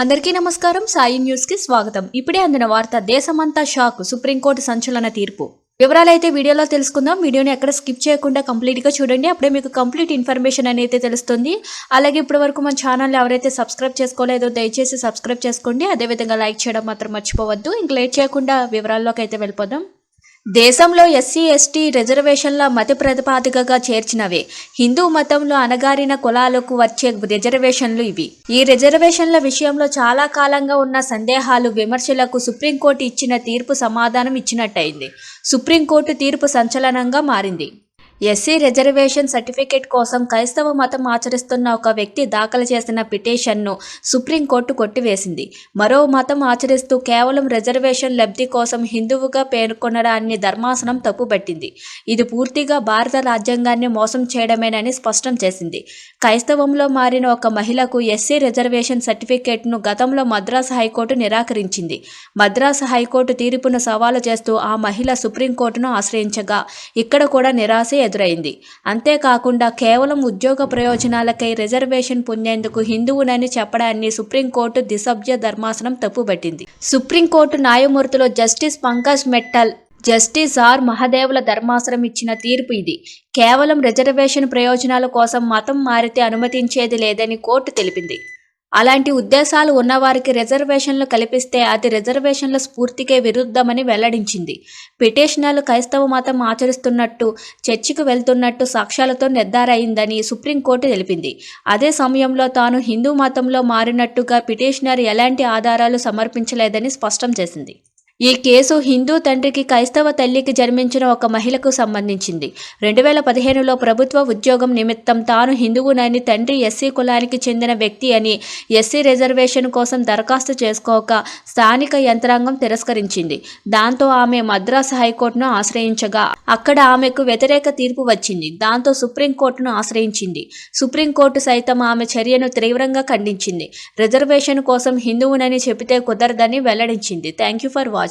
అందరికీ నమస్కారం. సాయి న్యూస్కి స్వాగతం. ఇప్పుడే అందిన వార్త దేశమంతా షాక్ సుప్రీంకోర్టు సంచలన తీర్పు. వివరాలైతే వీడియోలో తెలుసుకుందాం. వీడియోని ఎక్కడ స్కిప్ చేయకుండా కంప్లీట్గా చూడండి. అప్పుడే మీకు కంప్లీట్ ఇన్ఫర్మేషన్ అనేది తెలుస్తుంది. అలాగే ఇప్పటి వరకు మన ఛానల్ ఎవరైతే సబ్స్క్రైబ్ చేసుకోలేదో దయచేసి సబ్స్క్రైబ్ చేసుకోండి. అదేవిధంగా లైక్ చేయడం మాత్రం మర్చిపోవద్దు. ఇంక లేట్ చేయకుండా వివరాల్లోకి అయితే వెళ్ళిపోదాం. దేశంలో ఎస్సీ ఎస్టీ రిజర్వేషన్ల మత ప్రతిపాదికగా చేర్చినవే. హిందూ మతంలో అణగారిన కులాలకు వచ్చే రిజర్వేషన్లు ఇవి. ఈ రిజర్వేషన్ల విషయంలో చాలా కాలంగా ఉన్న సందేహాలు విమర్శలకు సుప్రీంకోర్టు ఇచ్చిన తీర్పు సమాధానం ఇచ్చినట్టయింది. సుప్రీంకోర్టు తీర్పు సంచలనంగా మారింది. ఎస్సీ రిజర్వేషన్ సర్టిఫికేట్ కోసం క్రైస్తవ మతం ఆచరిస్తున్న ఒక వ్యక్తి దాఖలు చేసిన పిటిషన్ను సుప్రీంకోర్టు కొట్టివేసింది. మరో మతం ఆచరిస్తూ కేవలం రిజర్వేషన్ లబ్ధి కోసం హిందువుగా పేర్కొనడాన్ని ధర్మాసనం తప్పుపట్టింది ఇది పూర్తిగా భారత రాజ్యాంగాన్ని మోసం చేయడమేనని స్పష్టం చేసింది. క్రైస్తవంలో మారిన ఒక మహిళకు ఎస్సీ రిజర్వేషన్ సర్టిఫికేట్ను గతంలో మద్రాసు హైకోర్టు నిరాకరించింది. మద్రాసు హైకోర్టు తీర్పును సవాలు చేస్తూ ఆ మహిళ సుప్రీంకోర్టును ఆశ్రయించగా ఇక్కడ కూడా నిరాశ ఎదురైంది. అంతేకాకుండా కేవలం ఉద్యోగ ప్రయోజనాలకై రిజర్వేషన్ పొందేందుకు హిందువునని చెప్పడాన్ని సుప్రీంకోర్టు దిశభ్య ధర్మాసనం తప్పుపట్టింది సుప్రీంకోర్టు న్యాయమూర్తులు justice Pankaj Mittal justice R మహదేవుల ధర్మాసనం ఇచ్చిన తీర్పు ఇది. కేవలం రిజర్వేషన్ ప్రయోజనాల కోసం మతం మారితే అనుమతించేది లేదని కోర్టు తెలిపింది. అలాంటి ఉద్దేశాలు ఉన్నవారికి రిజర్వేషన్లు కల్పిస్తే అది రిజర్వేషన్ల స్ఫూర్తికే విరుద్ధమని వెల్లడించింది. పిటిషనర్లు క్రైస్తవ మతం ఆచరిస్తున్నట్టు చర్చికి వెళ్తున్నట్టు సాక్ష్యాలతో నిర్ధారైందని సుప్రీంకోర్టు తెలిపింది. అదే సమయంలో తాను హిందూ మతంలో మారినట్టుగా పిటిషనర్ ఎలాంటి ఆధారాలు సమర్పించలేదని స్పష్టం చేసింది. ఈ కేసు హిందూ తండ్రికి క్రైస్తవ తల్లికి జన్మించిన ఒక మహిళకు సంబంధించింది. రెండు వేల పదిహేనులో ప్రభుత్వ ఉద్యోగం నిమిత్తం తాను హిందువునని తండ్రి ఎస్సీ కులానికి చెందిన వ్యక్తి అని ఎస్సీ రిజర్వేషన్ కోసం దరఖాస్తు చేసుకోక స్థానిక యంత్రాంగం తిరస్కరించింది. దాంతో ఆమె మద్రాసు హైకోర్టును ఆశ్రయించగా అక్కడ ఆమెకు వ్యతిరేక తీర్పు వచ్చింది. దాంతో సుప్రీంకోర్టును ఆశ్రయించింది. సుప్రీంకోర్టు సైతం ఆమె చర్యను తీవ్రంగా ఖండించింది. రిజర్వేషన్ కోసం హిందువునని చెబితే కుదరదని వెల్లడించింది. Thank you for watching.